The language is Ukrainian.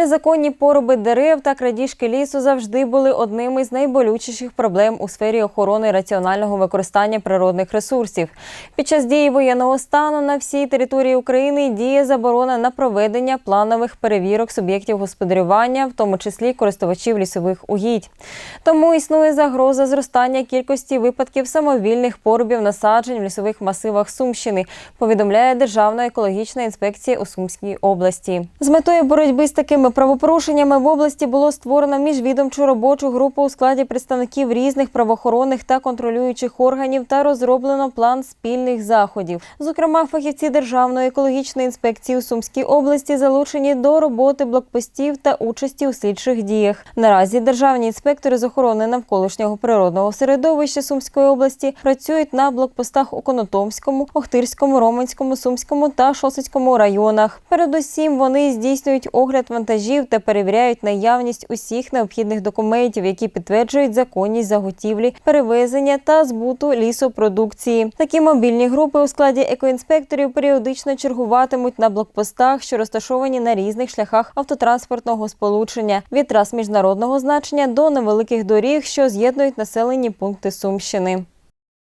Незаконні поруби дерев та крадіжки лісу завжди були одними з найболючіших проблем у сфері охорони раціонального використання природних ресурсів. Під час дії воєнного стану на всій території України діє заборона на проведення планових перевірок суб'єктів господарювання, в тому числі користувачів лісових угідь. Тому існує загроза зростання кількості випадків самовільних порубів насаджень в лісових масивах Сумщини, повідомляє Державна екологічна інспекція у Сумській області. З метою боротьби з такими правопорушеннями в області було створено міжвідомчу робочу групу у складі представників різних правоохоронних та контролюючих органів та розроблено план спільних заходів. Зокрема, фахівці Державної екологічної інспекції у Сумській області залучені до роботи блокпостів та участі у слідчих діях. Наразі державні інспектори з охорони навколишнього природного середовища Сумської області працюють на блокпостах у Конотомському, Охтирському, Романському, Сумському та Шосицькому районах. Передусім вони здійснюють огляд вантажів та перевіряють наявність усіх необхідних документів, які підтверджують законність заготівлі, перевезення та збуту лісопродукції. Такі мобільні групи у складі екоінспекторів періодично чергуватимуть на блокпостах, що розташовані на різних шляхах автотранспортного сполучення від трас міжнародного значення до невеликих доріг, що з'єднують населені пункти Сумщини.